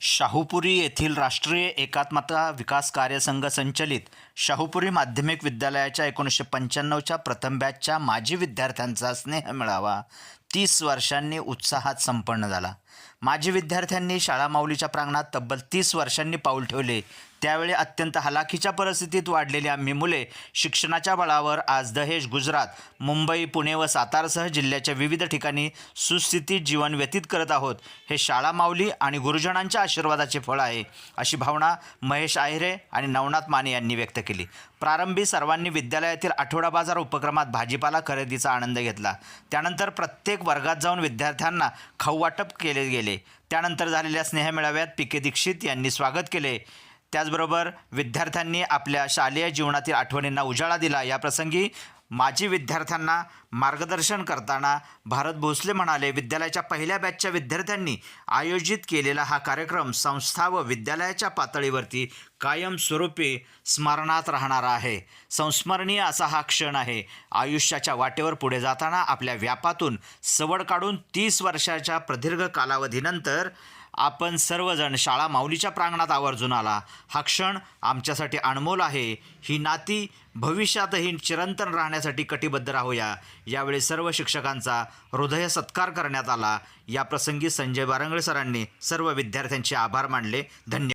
शाहूपुरी येथील राष्ट्रीय एकात्मता विकास कार्यसंघ संचलित शाहूपुरी माध्यमिक विद्यालयाच्या एकोणीसशे पंच्याण्णवच्या प्रथम बॅचच्या माजी विद्यार्थ्यांचा स्नेह मिळावा. तीस वर्षांनी उत्साहात संपन्न झाला. माजी विद्यार्थ्यांनी शाळा माऊलीच्या प्रांगणात तब्बल तीस वर्षांनी पाऊल ठेवले. त्यावेळी अत्यंत हलाखीच्या परिस्थितीत वाढलेली आम्ही मुले शिक्षणाच्या बळावर आज दहेज गुजरात मुंबई पुणे व सातारासह जिल्ह्याच्या विविध ठिकाणी सुस्थितीत जीवन व्यतीत करत आहोत. हे शाळा माऊली आणि गुरुजनांच्या आशीर्वादाचे फळ आहे अशी भावना महेश आहिरे आणि नवनाथ माने यांनी व्यक्त केली. प्रारंभी सर्वांनी विद्यालयातील आठवडा बाजार उपक्रमात भाजीपाला खरेदीचा आनंद घेतला. त्यानंतर प्रत्येक वर्गात जाऊन विद्यार्थ्यांना खाऊ वाटप केले गेले. त्यानंतर झालेल्या स्नेहमेळाव्यात पी के दीक्षित यांनी स्वागत केले. त्याचबरोबर विद्यार्थ्यांनी आपल्या शालेय जीवनातील आठवणींना उजाळा दिला. याप्रसंगी माजी विद्यार्थ्यांना मार्गदर्शन करताना भारत भोसले म्हणाले विद्यालयाच्या पहिल्या बॅचच्या विद्यार्थ्यांनी आयोजित केलेला हा कार्यक्रम संस्था व विद्यालयाच्या पातळीवरती कायमस्वरूपी स्मरणात राहणारा आहे. संस्मरणीय असा हा क्षण आहे. आयुष्याच्या वाटेवर पुढे जाताना आपल्या व्यापातून सवड काढून तीस वर्षाच्या प्रदीर्घ कालावधीनंतर आपण सर्वजण शाळा माऊलीच्या प्रांगणात आवर्जून आला. हा क्षण आमच्यासाठी अनमोल आहे. ही नाती भविष्यातही चिरंतन राहण्यासाठी कटिबद्ध राहूया. यावेळी सर्व शिक्षकांचा हृदय सत्कार करण्यात आला. या प्रसंगी संजय बारंगळे सरांनी सर्व विद्यार्थ्यांचे आभार मानले. धन्यवाद.